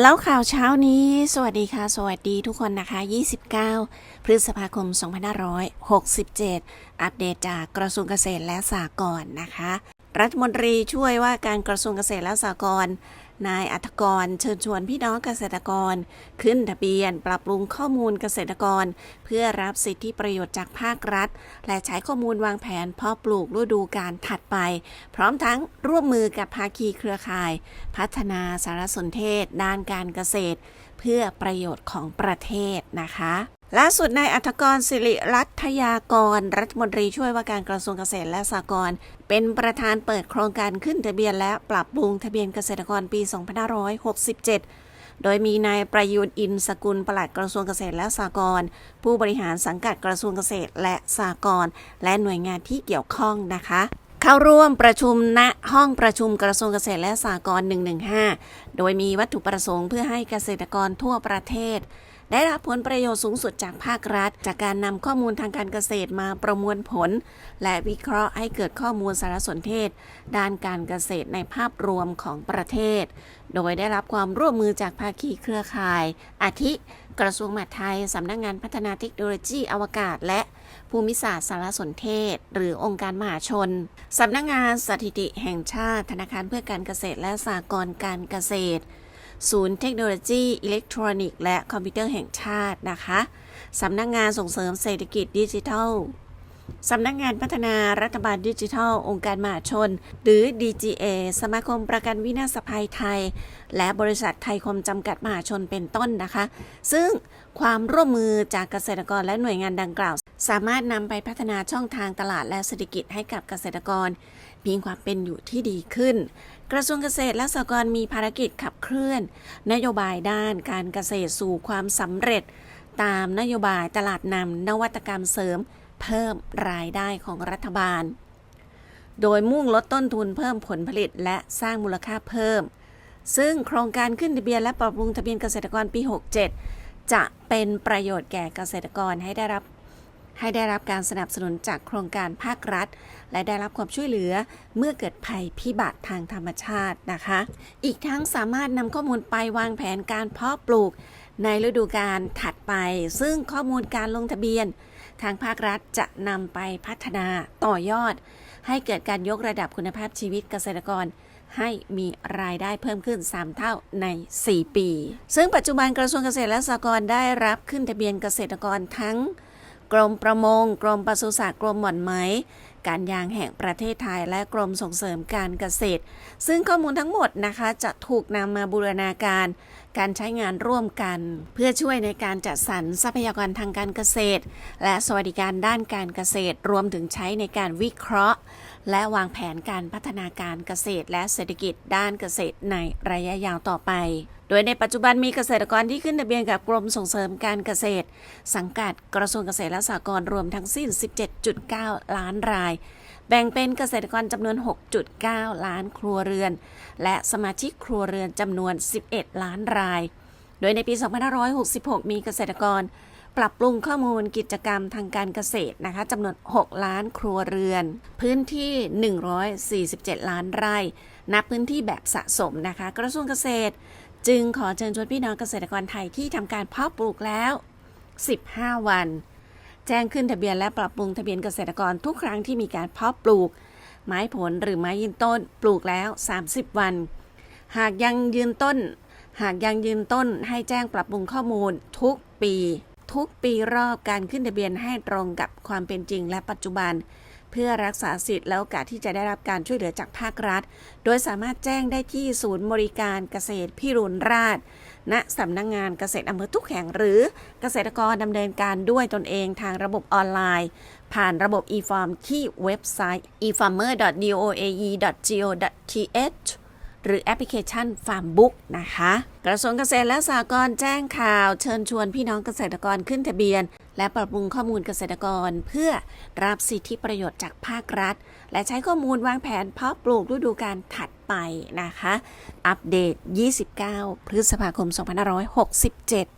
แล้วข่าวเช้านี้ สวัสดีค่ะ สวัสดีทุกคนนะคะ 29 พฤษภาคม 2567 อัปเดตจากกระทรวงเกษตรและสหกรณ์นะคะ รัฐมนตรีช่วยว่าการกระทรวงเกษตรและสหกรณ์ นายอัธกรเชิญชวนพี่น้องเกษตรกร ขึ้นทะเบียนปรับปรุงข้อมูลเกษตรกร เพื่อรับสิทธิประโยชน์จากภาครัฐ และใช้ข้อมูลวางแผนเพาะปลูกฤดูการถัดไป พร้อมทั้งร่วมมือกับภาคีเครือข่าย พัฒนาสารสนเทศ ด้านการเกษตร เพื่อประโยชน์ของประเทศนะคะ ล่าสุดนายอัธกรศิริรัตยากร รัฐมนตรีช่วยว่าการกระทรวงเกษตรและสหกรณ์เป็นประธานเปิดโครงการขึ้นทะเบียนและปรับปรุงทะเบียนเกษตรกรปี 2567 โดยมีนายประยุทธ์อินสกุลปลัดกระทรวงเกษตรและสหกรณ์ผู้บริหารสังกัดกระทรวงเกษตรและสหกรณ์และหน่วยงานที่เกี่ยวข้องนะคะเข้าร่วมประชุมณห้องประชุมกระทรวงเกษตรและสหกรณ์115 โดยมีวัตถุประสงค์เพื่อให้เกษตรกรทั่วประเทศ ได้รับผลประโยชน์สูงสุดจากภาครัฐ จากการนำข้อมูลทางการเกษตรมาประมวลผล และวิเคราะห์ให้เกิดข้อมูลสารสนเทศ ด้านการเกษตรในภาพรวมของประเทศ โดยได้รับความร่วมมือจากภาคีเครือข่าย อาทิ กระทรวงมหาดไทยสำนักงงานพัฒนาเทคโนโลยีอวกาศ และภูมิศาสตร์สารสนเทศ หรือองค์การมหาชนสำนักงานสถิติแห่งชาติ ธนาคารเพื่อการเกษตรและสหกรณ์การเกษตร ศูนย์เทคโนโลยีอิเล็กทรอนิกส์และคอมพิวเตอร์แห่งชาตินะคะสำนักงานส่งเสริมเศรษฐกิจดิจิทัลสำนักงานพัฒนารัฐบาลดิจิทัล องค์การมหาชน หรือ DGA สมาคมประกันวินาศภัยไทย และบริษัทไทยคมจำกัดมหาชนเป็นต้นนะคะ ซึ่งความร่วมมือจากเกษตรกรและหน่วยงานดังกล่าว สามารถนำไปพัฒนาช่องทางตลาดและเศรษฐกิจให้กับเกษตรกร มีความเป็นอยู่ที่ดีขึ้น กระทรวงเกษตรและสหกรณ์มีภารกิจขับเคลื่อน นโยบายด้านการเกษตรสู่ความสำเร็จ ตามนโยบายตลาดนำนวัตกรรมเสริม เพิ่มรายได้ของรัฐบาล โดยมุ่งลดต้นทุนเพิ่มผลผลิตและสร้างมูลค่าเพิ่ม ซึ่งโครงการขึ้นทะเบียนและปรับปรุงทะเบียนเกษตรกรปี 67 จะเป็นประโยชน์แก่เกษตรกรให้ได้รับ ให้ได้รับการสนับสนุนจากโครงการภาครัฐ และได้รับความช่วยเหลือเมื่อเกิดภัยพิบัติทางธรรมชาตินะคะ อีกทั้งสามารถนำข้อมูลไปวางแผนการเพาะปลูก ในฤดูกาลถัดไป ซึ่งข้อมูลการลงทะเบียน ทางภาครัฐจะนำไปพัฒนาต่อยอด ให้เกิดการยกระดับคุณภาพชีวิตเกษตรกรให้มีรายได้เพิ่มขึ้น 3 เท่าใน 4 ปี ซึ่งปัจจุบันกระทรวงเกษตรและสหกรณ์ได้รับขึ้นทะเบียนเกษตรกรทั้ง กรมประมง กรมปศุสัตว์ กรมหม่อนไหมการยางแห่งประเทศไทย และกรมส่งเสริมการเกษตร ซึ่งข้อมูลทั้งหมดนะคะจะถูกนำมาบูรณาการ การใช้งานร่วมกัน เพื่อช่วยในการจัดสรรทรัพยากรทางการเกษตร และสวัสดิการด้านการเกษตร รวมถึงใช้ในการวิเคราะห์ และวางแผนการพัฒนาการเกษตร และเศรษฐกิจด้านเกษตรในระยะยาวต่อไป โดยในปัจจุบันมีเกษตรกรที่ขึ้นทะเบียนกับกรมส่งเสริมการเกษตร สังกัดกระทรวงเกษตรและสหกรณ์รวมทั้งสิ้น 17.9 ล้านราย แบ่งเป็นเกษตรกรจำนวน 6.9 ล้านครัวเรือน และสมาชิกครัวเรือนจำนวน 11 ล้านราย โดยในปี 2566 มีเกษตรกรปรับปรุงข้อมูลกิจกรรมทางการเกษตรนะคะจำนวน 6 ล้านครัวเรือน พื้นที่ 147 ล้านไร่ นับพื้นที่แบบสะสมนะคะ กระทรวงเกษตร จึงขอเชิญชวนพี่น้องเกษตรกรไทยที่ทำการเพาะปลูกแล้ว 15 วัน แจ้งขึ้นทะเบียนและปรับปรุงทะเบียนเกษตรกรทุกครั้งที่มีการเพาะปลูก ไม้ผลหรือไม้ยืนต้นปลูกแล้ว 30 วัน หากยังยืนต้น หากยังยืนต้นให้แจ้งปรับปรุงข้อมูลทุกปี ทุกปีรอบการขึ้นทะเบียนให้ตรงกับความเป็นจริงและปัจจุบัน พื่อรักษาสิทธิ์และโอกาสที่จะได้รับการช่วยเหลือจากภาครัฐ โดยสามารถแจ้งได้ที่ศูนย์บริการเกษตรพิรุณราชณสำนักงงานเกษตรอำเภอทุกแห่งหรือเกษตรกรดำเนินการด้วยตนเองทางระบบออนไลน์ ผ่านระบบ e-farm ที่เว็บไซต์ efarmer.doae.go.th หรือแอปพลิเคชัน Farmbook นะคะ กระทรวงเกษตรและสหกรณ์แจ้งข่าว เชิญชวนพี่น้องเกษตรกรขึ้นทะเบียน และปรับปรุงข้อมูลเกษตรกร เพื่อรับสิทธิประโยชน์จากภาครัฐ และใช้ข้อมูลวางแผนเพาะปลูกฤดูการถัดไปนะคะ อัปเดต 29 พฤษภาคม 2567